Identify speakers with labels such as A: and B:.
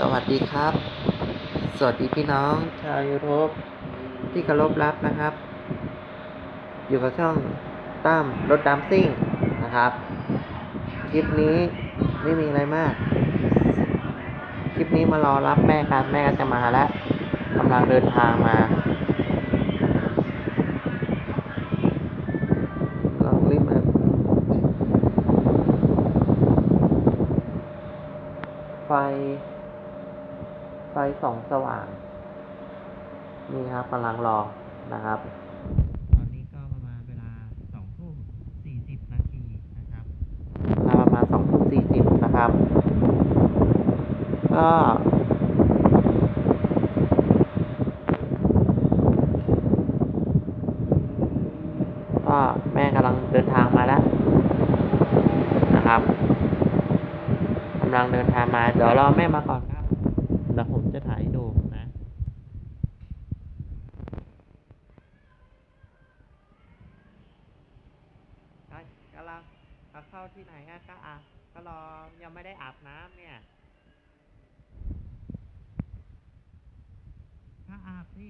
A: สวัสดีครับ สวัสดีพี่น้องชาวยูทูบที่เคารพรักนะครับ อยู่กับช่องตั้มรถดำซิ่งนะครับ คลิปนี้ไม่มีอะไรมาก คลิปนี้มารอรับแม่กันแม่ก็จะมาแล้วกำลังเดินทางมาลองรีบมาไฟไฟส่องสว่าง นี่ครับกำลังรอนะครับ ตอนนี้ก็ประมาณเวลาสองทุ่มสี่สิบนาทีนะครับเวลาประมาณสองทุ่มสี่สิบนะครับ ก็ก็แม่กำลังเดินทางมาแล้วนะครับกำลังเดินทางมา เดี๋ยวรอแม่มาก่อนครับ แล้วผมจะถ่ายใดูนะ กำลังเข้าที่ไหนก็อาก็รอยังไม่ได้อาบน้ำเนี่ยก็อาบสิ